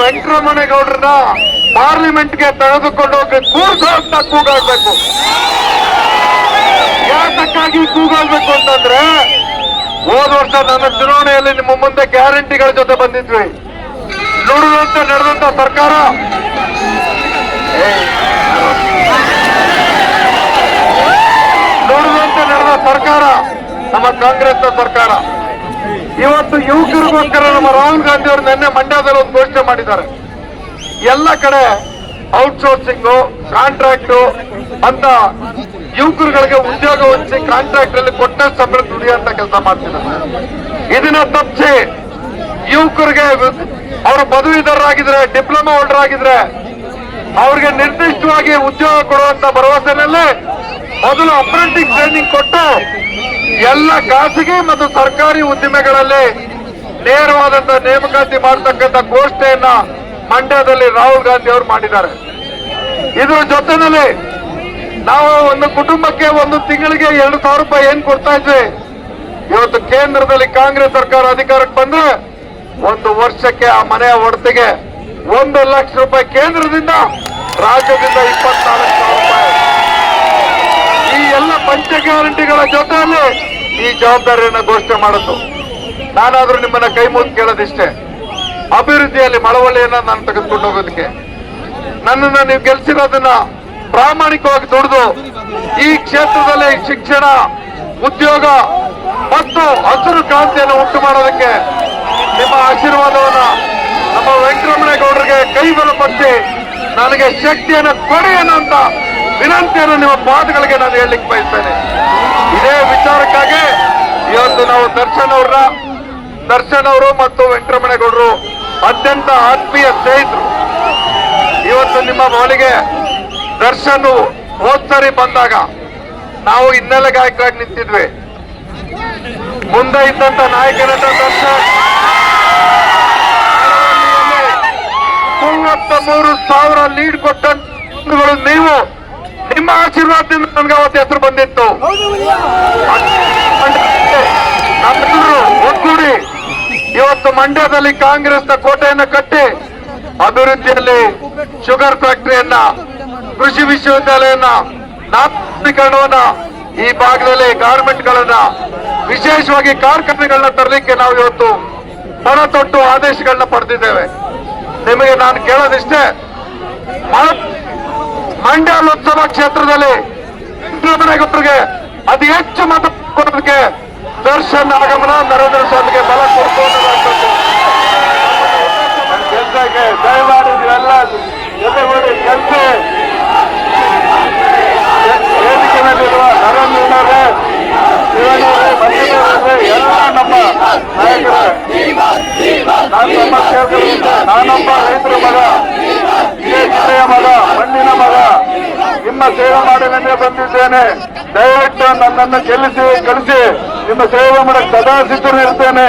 ವೆಂಕಟರಮಣೇಗೌಡರನ್ನ ಪಾರ್ಲಿಮೆಂಟ್ಗೆ ತೆಗೆದುಕೊಂಡು ಹೋಗಿ ಕೂರ್ಸೋ ಅಂತ ಕೂಗಾಡ್ಬೇಕು. ಯಾತಕ್ಕಾಗಿ ಕೂಗಾಡ್ಬೇಕು ಅಂತಂದ್ರೆ, ಹೋದ ವರ್ಷ ನನ್ನ ಚುನಾವಣೆಯಲ್ಲಿ ನಿಮ್ಮ ಮುಂದೆ ಗ್ಯಾರಂಟಿಗಳ ಜೊತೆ ಬಂದಿದ್ವಿ. ನುಡಿದಂತೆ, ನಡೆದಂತ ಸರ್ಕಾರ. ನುಡಿದಂತೆ, ನಡೆದ ಸರ್ಕಾರ, ನಮ್ಮ ಕಾಂಗ್ರೆಸ್ನ ಸರ್ಕಾರ. ಇವತ್ತು ಯುವಕರಿಗೋಸ್ಕರ ನಮ್ಮ ರಾಹುಲ್ ಗಾಂಧಿ ಅವರು ನಿನ್ನೆ ಮಂಡ್ಯದಲ್ಲಿ ಒಂದು ಘೋಷಣೆ ಮಾಡಿದ್ದಾರೆ. ಎಲ್ಲ ಕಡೆ ಔಟ್ಸೋರ್ಸಿಂಗು, ಕಾಂಟ್ರಾಕ್ಟ್, ಅಂತ ಯುವಕರುಗಳಿಗೆ ಉದ್ಯೋಗ ಹೊಂದಿಸಿ ಕಾಂಟ್ರಾಕ್ಟ್ ಅಲ್ಲಿ ಕೊಟ್ಟ ಸಂಬಳ ದುಡಿಯುವಂತ ಕೆಲಸ ಮಾಡ್ತಿದ್ದಾರೆ. ಇದನ್ನ ತಪ್ಪಿಸಿ ಯುವಕರಿಗೆ ಅವರು ಪದವೀಧರರಾಗಿದ್ರೆ, ಡಿಪ್ಲೊಮಾ ಹೋಲ್ಡರ್ ಆಗಿದ್ರೆ ಅವ್ರಿಗೆ ನಿರ್ದಿಷ್ಟವಾಗಿ ಉದ್ಯೋಗ ಕೊಡುವಂತ ಭರವಸೆನಲ್ಲಿ ಮೊದಲು ಅಪ್ರೆಂಟಿಸ್ ಟ್ರೈನಿಂಗ್ ಕೊಟ್ಟು ಎಲ್ಲ ಖಾಸಗಿ ಮತ್ತು ಸರ್ಕಾರಿ ಉದ್ದಿಮೆಗಳಲ್ಲಿ ನೇರವಾದಂತ ನೇಮಕಾತಿ ಮಾಡತಕ್ಕಂತ ಘೋಷಣೆಯನ್ನ ಮಂಡ್ಯದಲ್ಲಿ ರಾಹುಲ್ ಗಾಂಧಿ ಅವರು ಮಾಡಿದ್ದಾರೆ. ಇದರ ಜೊತೆನಲ್ಲಿ ನಾವು ಒಂದು ಕುಟುಂಬಕ್ಕೆ ಒಂದು ತಿಂಗಳಿಗೆ ಎರಡು ಸಾವಿರ ರೂಪಾಯಿ ಏನ್ ಕೊಡ್ತಾ ಇದ್ವಿ? ಇವತ್ತು ಕೇಂದ್ರದಲ್ಲಿ ಕಾಂಗ್ರೆಸ್ ಸರ್ಕಾರ ಅಧಿಕಾರಕ್ಕೆ ಬಂದ್ರೆ ಒಂದು ವರ್ಷಕ್ಕೆ ಆ ಮನೆಯ ಒಡತಿಗೆ ಒಂದು ಲಕ್ಷ ರೂಪಾಯಿ ಕೇಂದ್ರದಿಂದ ರಾಜ್ಯದಿಂದ ಇಪ್ಪತ್ನಾಲ್ಕು ಎಲ್ಲ ಪಂಚ ಗ್ಯಾರಂಟಿಗಳ ಜೊತೆಯಲ್ಲಿ ಈ ಜವಾಬ್ದಾರಿಯನ್ನು ಘೋಷಣೆ ಮಾಡುತ್ತು ನಾನಾದ್ರೂ ನಿಮ್ಮನ್ನ ಕೈ ಮುಗಿದು ಕೇಳೋದಿಷ್ಟೇ. ಅಭಿವೃದ್ಧಿಯಲ್ಲಿ ಮಳವಳ್ಳಿಯನ್ನ ನಾನು ತೆಗೆದುಕೊಂಡು ಹೋಗೋದಕ್ಕೆ. ನನ್ನನ್ನ ನೀವು ಗೆಲ್ಸಿರೋದನ್ನ ಪ್ರಾಮಾಣಿಕವಾಗಿ ದುಡಿದು ಈ ಕ್ಷೇತ್ರದಲ್ಲಿ ಶಿಕ್ಷಣ, ಉದ್ಯೋಗ ಮತ್ತು ಹಸಿರು ಕ್ರಾಂತಿಯನ್ನು ಉಂಟು ಮಾಡೋದಕ್ಕೆ ನಿಮ್ಮ ಆಶೀರ್ವಾದವನ್ನ ನಮ್ಮ ವೆಂಕಟರಮಣೇಗೌಡರಿಗೆ ಕೈ ಬಲಪಡಿಸಿ ನನಗೆ ಶಕ್ತಿಯನ್ನು ಕೊಡಿ ಅನ್ನೋಂತ ವಿನಂತಿಯನ್ನು ನಿಮ್ಮ ಪಾದಗಳಿಗೆ ನಾನು ಹೇಳಲಿಕ್ಕೆ ಬಯಸ್ತೇನೆ. ಇದೇ ವಿಚಾರಕ್ಕಾಗಿ ಇವತ್ತು ನಾವು ದರ್ಶನ್ ಅವ್ರನ್ನ, ದರ್ಶನ್ ಅವರು ಮತ್ತು ವೆಂಕಟರಮಣೇಗೌಡರು ಅತ್ಯಂತ ಆತ್ಮೀಯ ಸ್ನೇಹಿತರು. ಇವತ್ತು ನಿಮ್ಮ ಮಾಲಿಗೆ ದರ್ಶನ್ ಸರಿ ಬಂದಾಗ ನಾವು ಹಿನ್ನೆಲೆ ಗಾಯಕರಾಗಿ ನಿಂತಿದ್ವಿ. ಮುಂದೆ ಇದ್ದಂತ ನಾಯಕನಟ ದರ್ಶನ್. ಮೂವತ್ತ ಮೂರು ಸಾವಿರ ಲೀಡ್ ಕೊಟ್ಟಗಳು ನೀವು ನಿಮ್ಮ ಆಶೀರ್ವಾದದಿಂದ ನನ್ಗೆ ಅವತ್ತು ಹೆಸರು ಬಂದಿತ್ತು. ಒಗ್ಗೂಡಿ, ಇವತ್ತು ಮಂಡ್ಯದಲ್ಲಿ ಕಾಂಗ್ರೆಸ್ನ ಕೋಟೆಯನ್ನು ಕಟ್ಟಿ ಅಭಿವೃದ್ಧಿಯಲ್ಲಿ ಶುಗರ್ ಫ್ಯಾಕ್ಟರಿಯನ್ನ, ಕೃಷಿ ವಿಶ್ವವಿದ್ಯಾಲಯನ ನಾಮಕರಣವನ್ನ ಈ ಭಾಗದಲ್ಲಿ ಗಾರ್ಮೆಂಟ್ಗಳನ್ನ ವಿಶೇಷವಾಗಿ ಕಾರ್ಖಾನೆಗಳನ್ನ ತರಲಿಕ್ಕೆ ನಾವು ಇವತ್ತು ಪಣ ತೊಟ್ಟು ಆದೇಶಗಳನ್ನ ಪಡೆದಿದ್ದೇವೆ. ನಿಮಗೆ ನಾನು ಕೇಳೋದಿಷ್ಟೇ ಮಂಡ್ಯ ಲೋಕಸಭಾ ಕ್ಷೇತ್ರದಲ್ಲಿ ಸಿದ್ದರಾಮಯ್ಯಗೊಬ್ಬರಿಗೆ ಅತಿ ಹೆಚ್ಚು ಮತ ಕೊಡೋದಕ್ಕೆ ದರ್ಶನ್ ಆಗಮನ, ನರೇಂದ್ರ ಸ್ವಾಮಿಗೆ ಬಲ ಕೊಟ್ಟು ಕೆಲಸಕ್ಕೆ ದಯಮಾಡಿ ನೀವೆಲ್ಲ ಜೊತೆಗೂಡಿ ಕೆಲಸ ವೇದಿಕೆಯಲ್ಲಿರುವ ನರೇಂದ್ರನವರೇ, ಶಿವಣ್ಣವರೇ ಎಲ್ಲ ನಮ್ಮ ನಾಯಕರೇ. ನಾನು ನಮ್ಮ ನಾನೊಬ್ಬ ರೈತರ ಮಗ. ಜಿಲ್ಲೆಯ ಮಗ, ನಿಮ್ಮ ಸೇವೆ ಮಾಡಲೆಂದೇ ಬಂದಿದ್ದೇನೆ. ದಯವಿಟ್ಟು ನನ್ನನ್ನು ಗೆಲ್ಲಿಸಿ ಕಳಿಸಿ ನಿಮ್ಮ ಸೇವೆ ಮಾಡಕ್ಕೆ ಸದಾ ಸಿದ್ಧರಿರ್ತೇನೆ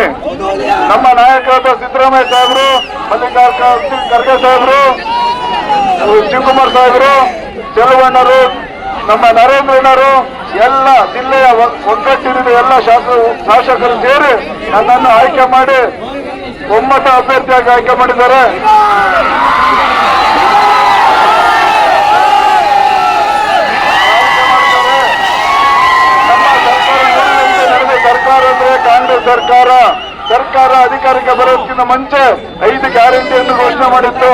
ನಮ್ಮ ನಾಯಕರಾದ ಸಿದ್ದರಾಮಯ್ಯ ಸಾಹೇಬರು, ಮಲ್ಲಿಕಾರ್ಜುನ್ ಖರ್ಗೆ ಸಾಹೇಬರು, ಶಿವಕುಮಾರ್ ಸಾಹೇಬರು, ಚೆಲುವಣ್ಣರು, ನಮ್ಮ ನರೇಂದ್ರಣ್ಣರು ಎಲ್ಲ ಜಿಲ್ಲೆಯ ಒಗ್ಗಟ್ಟಿನಿಂದ ಎಲ್ಲ ಶಾಸಕ ಶಾಸಕರು ಸೇರಿ ನನ್ನನ್ನು ಆಯ್ಕೆ ಮಾಡಿ, ಒಮ್ಮತ ಅಭ್ಯರ್ಥಿಯಾಗಿ ಆಯ್ಕೆ ಮಾಡಿದ್ದಾರೆ ನಮ್ಮ ಸರ್ಕಾರ ಏನಿದೆ ನಡೆದ ಸರ್ಕಾರ ಅಂದ್ರೆ ಕಾಂಗ್ರೆಸ್ ಸರ್ಕಾರ ಸರ್ಕಾರ ಅಧಿಕಾರಕ್ಕೆ ಬರೋದಕ್ಕಿಂತ ಮುಂಚೆ ಐದು ಗ್ಯಾರಂಟಿಯನ್ನು ಘೋಷಣೆ ಮಾಡಿತ್ತು.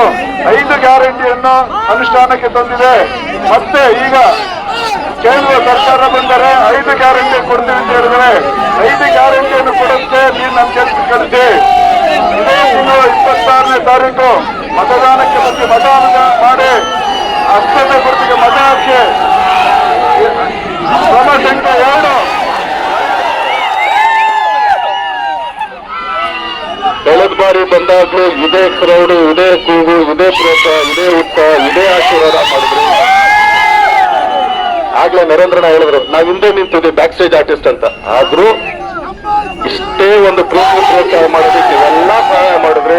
ಐದು ಗ್ಯಾರಂಟಿಯನ್ನು ಅನುಷ್ಠಾನಕ್ಕೆ ತಂದಿದೆ. ಮತ್ತೆ ಈಗ ಕೇಂದ್ರ ಸರ್ಕಾರ ಬಂದರೆ ಐದು ಗ್ಯಾರಂಟಿ ಕೊಡ್ತೀವಿ ಅಂತ ಹೇಳಿದ್ರೆ ಐದು ಗ್ಯಾರಂಟಿಯನ್ನು ಕೊಡುತ್ತೆ ನೀನ್ ನಮ್ಮ ಕೆಲಸ ಕಳಿಸಿ. ಇದೇ ತಿಂಗಳು ಇಪ್ಪತ್ತಾರನೇ ತಾರೀಕು ಮತದಾನಕ್ಕೆ ಬಂದು ಮತದಾನ ಮಾಡಿ ಅಷ್ಟೇ ಗುರುತಿಗೆ ಮತ ಹಾಕಿ. ಕ್ರಮ ಕಳೆದ ಬಾರಿ ಬಂದಾಗ್ಲೂ ಇದೇ ಕ್ರೌಡು ಇದೇ ಕೂಗು, ಇದೇ ಪ್ರೋತ್ಸಾಹ, ಇದೇ ಉತ್ತ ಇದೇ ಆಶೀರ್ವಾದ ಮಾಡಿದ್ರು. ಆಗ್ಲೇ ನರೇಂದ್ರನ ಹೇಳಿದ್ರು, ನಾವ್ ಹಿಂದೆ ನಿಂತಿದ್ವಿ ಬ್ಯಾಕ್ ಸ್ಟೇಜ್ ಆರ್ಟಿಸ್ಟ್ ಅಂತ. ಆದ್ರೂ ಇಷ್ಟೇ ಒಂದು ಪ್ರೀತಿ ಪ್ರೋತ್ಸಾಹ ಮಾಡೋದಕ್ಕೆ ಇವೆಲ್ಲ ಸಹಾಯ ಮಾಡಿದ್ರಿ.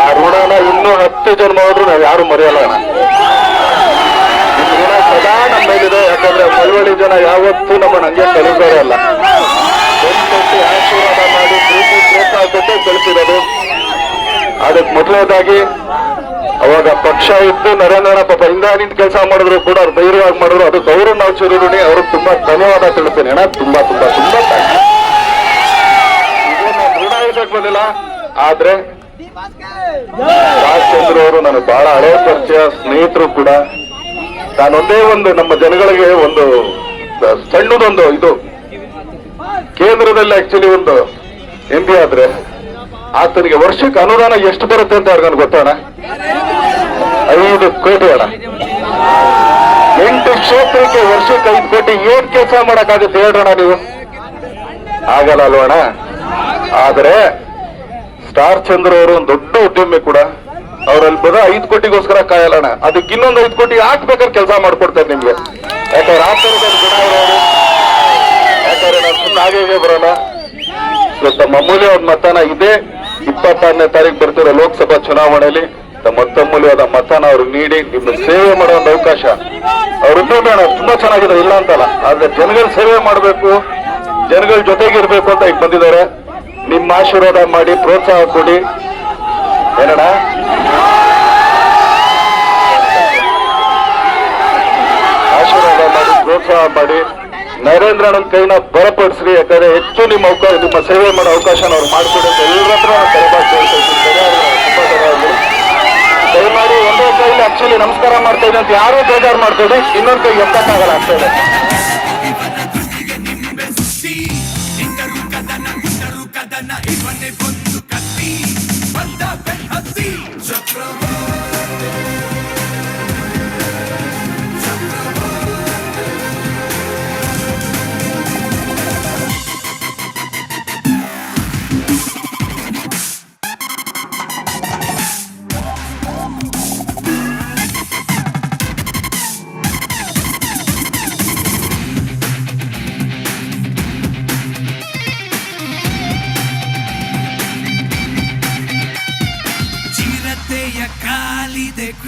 ಆ ಋಣನ ಇನ್ನೂ ಹತ್ತು ಜನ್ಮ ಹೋದ್ರು ನಾವ್ ಯಾರು ಮರೆಯಲ್ಲ ಋಣ ಸದಾ ನಮ್ಮ ಮೇಲಿದೆ, ಯಾಕಂದ್ರೆ ಮಳವಳ್ಳಿ ಜನ ಯಾವತ್ತೂ ನಮ್ಮನ್ನ ನಂಗೆ ಕಲಿಸೋರೇ ಅಲ್ಲ ಬೆನ್ತಟ್ಟಿ ಆಶೀರ್ವಾದ ಮಾಡಿ ಪ್ರೀತಿ ಪ್ರೋತ್ಸಾಹ ಕಳಿಸಿರೋದು ಅದಕ್ಕೆ ಮೊದಲನೇದಾಗಿ, ಅವಾಗ ಪಕ್ಷ ಇತ್ತು ನರೇಂದ್ರನ ಪಾಪ ಹಿಂದ ನಿಂತು ಕೆಲಸ ಮಾಡಿದ್ರು ಕೂಡ ಅವ್ರು ಧೈರ್ಯವಾಗಿ ಮಾಡಿದ್ರು. ಅದು ಅವರು ನಾವು ಚಿರುಣಿ ಅವ್ರಿಗೆ ತುಂಬಾ ಧನ್ಯವಾದ ತಿಳಿಸ್ತೇನೆ ಅಣ್ಣ. ತುಂಬಾ ತುಂಬಾ ತುಂಬಾ ಇದನ್ನ ಬಂದಿಲ್ಲ. ಆದ್ರೆ ರಾಜಚಂದ್ರ ಅವರು ನನಗೆ ಬಹಳ ಹಳೆ ಪರಿಚಯ, ಸ್ನೇಹಿತರು ಕೂಡ. ನಾನೊಂದೇ ಒಂದು ನಮ್ಮ ಜನಗಳಿಗೆ ಒಂದು ಸಣ್ಣದೊಂದು ಇದು. ಕೇಂದ್ರದಲ್ಲಿ ಆಕ್ಚುಲಿ ಒಂದು ಎಂ ಪಿ ಆದ್ರೆ ಆತನಿಗೆ ವರ್ಷಕ್ಕೆ ಅನುದಾನ ಎಷ್ಟು ಬರುತ್ತೆ ಅಂತ ಅವ್ರಿಗೆ ನನಗೆ ಗೊತ್ತೋಣ ಐದು ಕೋಟಿ ಅಣ್ಣ. ಎಂಟು ಕ್ಷೇತ್ರಕ್ಕೆ ವರ್ಷಕ್ಕೆ ಐದು ಕೋಟಿ. ಏನ್ ಕೆಲಸ ಮಾಡಕ್ಕಾಗುತ್ತೆ ಹೇಳೋಣ ನೀವು? ಆಗಲ್ಲ ಅಲ್ವಣ ಆದ್ರೆ ಸ್ಟಾರ್ ಚಂದ್ರ ಅವರು ಒಂದು ದೊಡ್ಡ ಉದ್ಯಮಿ ಕೂಡ. ಅವ್ರಲ್ಲಿ ಬರೋ ಐದು ಕೋಟಿಗೋಸ್ಕರ ಕಾಯಲ್ಲಣ್ಣ ಅದಕ್ಕೆ ಇನ್ನೊಂದು ಐದು ಕೋಟಿ ಹಾಕ್ಬೇಕಾದ್ರೆ ಕೆಲಸ ಮಾಡ್ಕೊಡ್ತಾರೆ ನಿಮ್ಗೆ. ಯಾಕಂದ್ರೆ ಆ ಥರದ ಗುಣ ಯಾಕಂದ್ರೆ ನಾನು ಸುಮ್ಮನೆ ಹಾಗೆ ಬರೋಣ ಇವತ್ತು ಅವ್ರ ಮತನ ಇದೇ. ಇಪ್ಪತ್ತಾರನೇ ತಾರೀಕು ಬರ್ತಿರೋ ಲೋಕಸಭಾ ಚುನಾವಣೆಯಲ್ಲಿ ತಮ್ಮ ಅತ್ಯಮೂಲ್ಯವಾದ ಮತನ ಅವ್ರಿಗೆ ನೀಡಿ ನಿಮ್ಮ ಸೇವೆ ಮಾಡೋ ಒಂದು ಅವಕಾಶ. ಅವ್ರ ಬೇಡ, ತುಂಬಾ ಚೆನ್ನಾಗಿದೆ, ಇಲ್ಲ ಅಂತಲ್ಲ. ಆದ್ರೆ ಜನಗಳ ಸೇವೆ ಮಾಡಬೇಕು, ಜನಗಳ ಜೊತೆಗಿರ್ಬೇಕು ಅಂತ ಈಗ ಬಂದಿದ್ದಾರೆ. ನಿಮ್ಮ ಆಶೀರ್ವಾದ ಮಾಡಿ, ಪ್ರೋತ್ಸಾಹ ಕೊಡಿ. ಏನಣ ಆಶೀರ್ವಾದ ಮಾಡಿ, ಪ್ರೋತ್ಸಾಹ ಮಾಡಿ. ನರೇಂದ್ರನ ಕೈನ ಬಲಪಡಿಸ್ರಿ, ಯಾಕಂದ್ರೆ ಹೆಚ್ಚು ನಿಮ್ಮ ಅವಕಾಶ, ನಿಮ್ಮ ಸೇವೆ ಮಾಡೋ ಅವಕಾಶ ಅವ್ರು ಮಾಡಿಕೊಡಿ ಅಂತ ಎಲ್ಲರ ಹತ್ರ ನಾನು ಕರೆಬಾರ್ದು ಹೇಳ್ತಾ ಇದ್ದೀನಿ. ಧನ್ಯವಾದಗಳು. ತುಂಬಾ ಧನ್ಯವಾದಗಳು. ದಯಮಾಡಿ ಒಂದೇ ಕೈಲಿ ಆಕ್ಚುಲಿ ನಮಸ್ಕಾರ ಮಾಡ್ತಾ ಇದೆ ಅಂತ ಯಾರೂ ಬೇಜಾರು ಮಾಡ್ಬೇಡಿ ಇನ್ನೊಂದು ಕೈ ಎತ್ತಕ್ಕಾಗಲ್ಲ ಆಗ್ತಾ ಇದೆ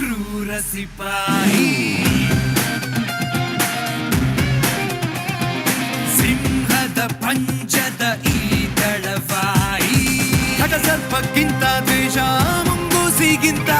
ಕಾಲಿದೆ ಕ್ರೂರ ಸಿಪಾಯಿ ಸಿಂಹದ ಪಂಚದ ಈ ದಳವಾಯಿ ಘಟ ಸರ್ಪಕ್ಕಿಂತ ದ್ವೇಷ ಮುಂಗೂಸಿಗಿಂತ ಕೋಪ